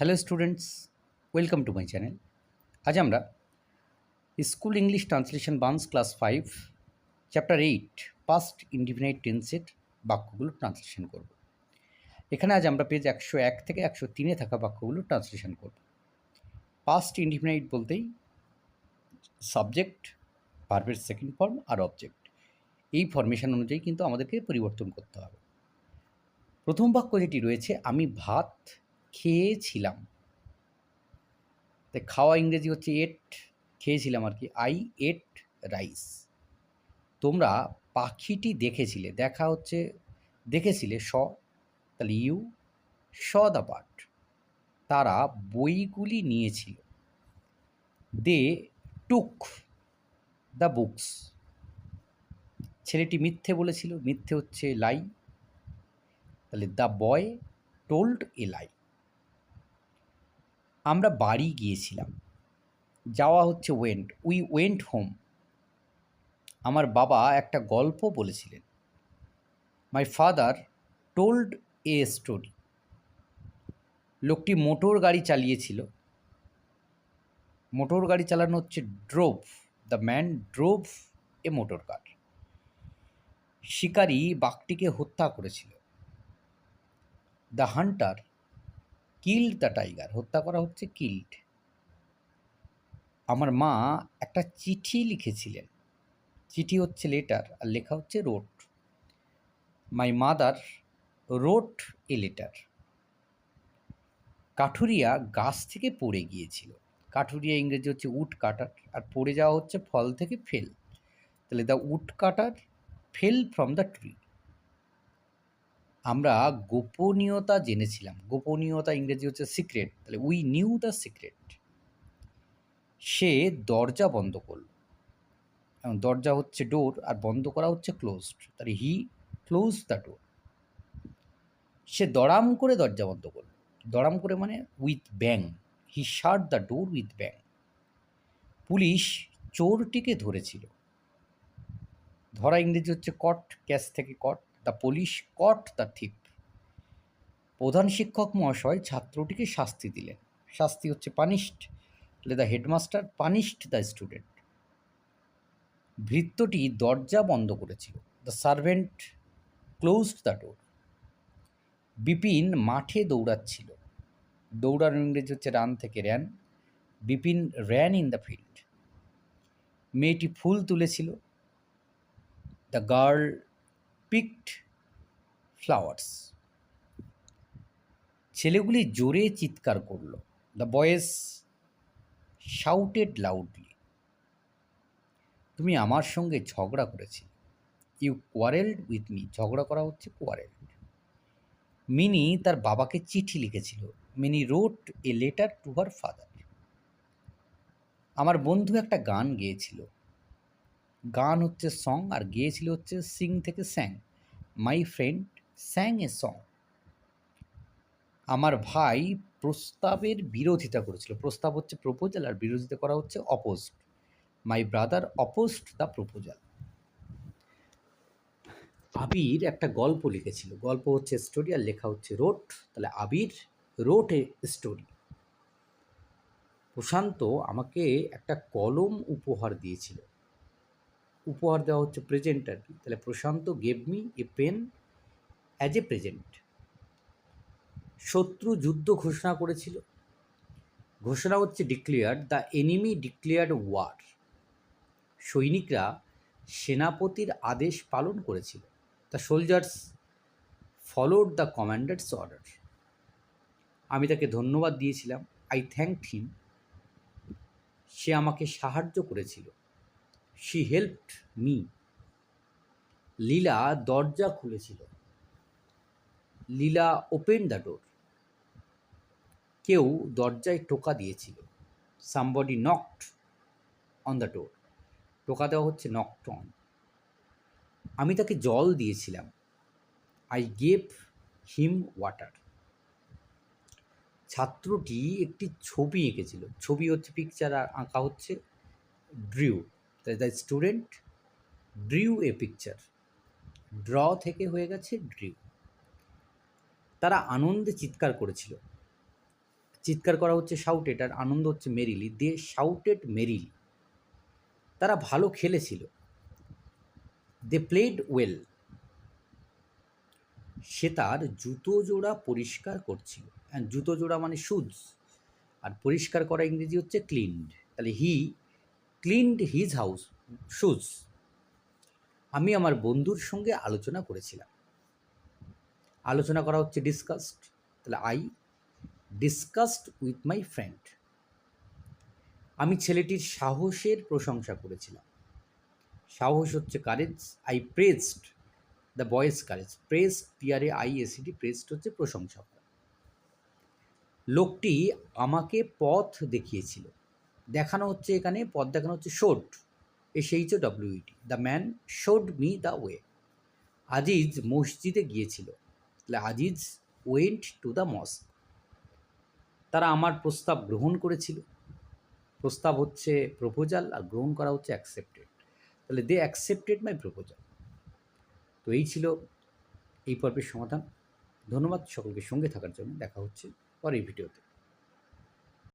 Hello students, welcome to my channel. আজ আমরা school English translation buns class five, chapter eight past indefinite টেন্সের বাক্যগুলো translation করব। এখানে আজ আমরা পেজ একশো এক থেকে একশো তিনে থাকা বাক্যগুলো ট্রান্সলেশন করব। পাস্ট ইন্ডিফিনাইট বলতেই সাবজেক্ট ভার্বের সেকেন্ড ফর্ম আর অবজেক্ট এই ফরমেশন অনুযায়ী কিন্তু আমাদেরকে পরিবর্তন করতে হবে। প্রথম বাক্য যেটি রয়েছে, আমি ভাত খেয়েছিলাম। তাই খাওয়া ইংরেজি হচ্ছে এট খেয়েছিলাম আর কি। আই এট রাইস তোমরা পাখিটি দেখেছিলে, দেখা হচ্ছে, দেখেছিলে স তাহলে ইউ স দ্য পার্ট। তারা বইগুলি নিয়েছিল। They took the books. ছেলেটি মিথ্যে বলেছিল, মিথ্যে হচ্ছে লাই। তাহলে দ্য বয় টোল্ড এ লাই। আমরা বাড়ি গিয়েছিলাম। যাওয়া হচ্ছে ওয়েন্ট উই ওয়েন্ট হোম আমার বাবা একটা গল্প বলেছিলেন। My father told a story লোকটি মোটর গাড়ি চালিয়েছিল। মোটর গাড়ি চালানো হচ্ছে drove the man drove a motor car শিকারী বাঘটিকে হত্যা করেছিল। The hunter killed the tiger, হত্যা করা হচ্ছে কিল্ড। আমার মা একটা চিঠি লিখেছিলেন। চিঠি হচ্ছে লেটার আর লেখা হচ্ছে wrote my mother wrote a letter কাঠুরিয়া গাছ থেকে পড়ে গিয়েছিল। কাঠুরিয়া ইংরেজি হচ্ছে উড কাটার আর পড়ে যাওয়া হচ্ছে ফল থেকে ফেল তাহলে the woodcutter fell from the tree আমরা গোপনীয়তা জেনেছিলাম। গোপনীয়তা ইংরেজি হচ্ছে সিক্রেট তাহলে উই নিউ দ্য সিক্রেট সে দরজা বন্ধ করল। এবং দরজা হচ্ছে ডোর আর বন্ধ করা হচ্ছে ক্লোজড তাহলে হি ক্লোজ দ্য ডোর সে দড়াম করে দরজা বন্ধ করল। দড়াম করে মানে with bang he shut the door with bang police চোরটিকে ধরেছিল। ধরা ইংরেজি হচ্ছে কট ক্যাশ থেকে caught the police caught the thief প্রধান শিক্ষক মহাশয় ছাত্রটিকে শাস্তি দিলেন। শাস্তি হচ্ছে পানিশড তাহলে the headmaster punished the student ভৃত্যটি দরজা বন্ধ করেছিল। The servant closed the door Bipin মাঠে দৌড়াচ্ছিল। দৌড়ানো ইংরেজি হচ্ছে রান থেকে ran Bipin ran in the field মেয়েটি ফুল তুলেছিল। The girl picked flowers. ছেলেগুলি জোরে চিৎকার করল। দ্য বয়েজ শাউটেড লাউডলি, তুমি আমার সঙ্গে ঝগড়া করেছি ইউ কোয়ারেলড উইথ মি। ঝগড়া করা হচ্ছে কোয়ারেলড। মিনি তার বাবাকে চিঠি লিখেছিল। Mini wrote a letter to her father. আমার বন্ধু একটা গান গেয়েছিল। গান হচ্ছে সং আর গেয়েছিল হচ্ছে সিং থেকে স্যাং মাই ফ্রেন্ড স্যাং এ সং আমার ভাই প্রস্তাবের বিরোধিতা করেছিল। প্রস্তাব হচ্ছে প্রপোজাল আর বিরোধিতা করা হচ্ছে opposed my brother opposed the proposal Abir একটা গল্প লিখেছিল। গল্প হচ্ছে স্টোরি আর লেখা হচ্ছে রোট তাহলে আবির রোট এ স্টোরি প্রশান্ত আমাকে একটা কলম উপহার দিয়েছিল। উপহার দেওয়া হচ্ছে প্রেজেন্ট আর কি। তাহলে Prashanta gave me a pen as a present শত্রু যুদ্ধ ঘোষণা করেছিল। ঘোষণা হচ্ছে declare the enemy declared war সৈনিকরা সেনাপতির আদেশ পালন করেছিল। The soldiers followed the commander's order আমি তাকে ধন্যবাদ দিয়েছিলাম। আই থ্যাংক হিম সে আমাকে সাহায্য করেছিল। শি হেল্পড মি লীলা দরজা খুলেছিল। লীলা ওপেন দ্য ডোর কেউ দরজায় টোকা দিয়েছিল। Somebody knocked on the door টোকা দেওয়া হচ্ছে নকড অন আমি তাকে জল দিয়েছিলাম। আই গেভ হিম ওয়াটার ছাত্রটি একটি ছবি এঁকেছিল। ছবি হচ্ছে পিকচার আর আঁকা হচ্ছে drew the student drew a picture draw থেকে হয়ে গেছে ড্রিউ তারা আনন্দে চিৎকার করেছিল। চিৎকার করা হচ্ছে শাউটেড আর আনন্দ হচ্ছে মেরিলি দে শাউটেড মেরিলি তারা ভালো খেলেছিল। দে প্লেড ওয়েল সে তার জুতো জোড়া পরিষ্কার করছিল। জুতো জোড়া মানে শুজ আর পরিষ্কার করা ইংরেজি হচ্ছে ক্লিনড তাহলে he cleaned his house shoes. আমি আমার বন্ধুর সঙ্গে আলোচনা করেছিলাম। আলোচনা করা হচ্ছে ডিসকাসড তাহলে I discussed with my friend আমি ছেলেটির সাহসের প্রশংসা করেছিলাম। সাহস হচ্ছে courage I praised the boy's courage praise PRA I SED praised হচ্ছে প্রশংসা করা। লোকটি আমাকে পথ দেখিয়েছিল। দেখানো হচ্ছে এখানে, পথ দেখানো হচ্ছে showed S H O W E T the man showed me the way Aziz মসজিদে গিয়েছিল। তাহলে Aziz went to the mosque তারা আমার প্রস্তাব গ্রহণ করেছিল। প্রস্তাব হচ্ছে প্রপোজাল আর গ্রহণ করা হচ্ছে অ্যাকসেপ্টেড তাহলে দে অ্যাকসেপ্টেড মাই প্রপোজাল তো এই ছিল এই পর্বের সমাধান। ধন্যবাদ সকলকে সঙ্গে থাকার জন্য। দেখা হচ্ছে পরের ভিডিওতে।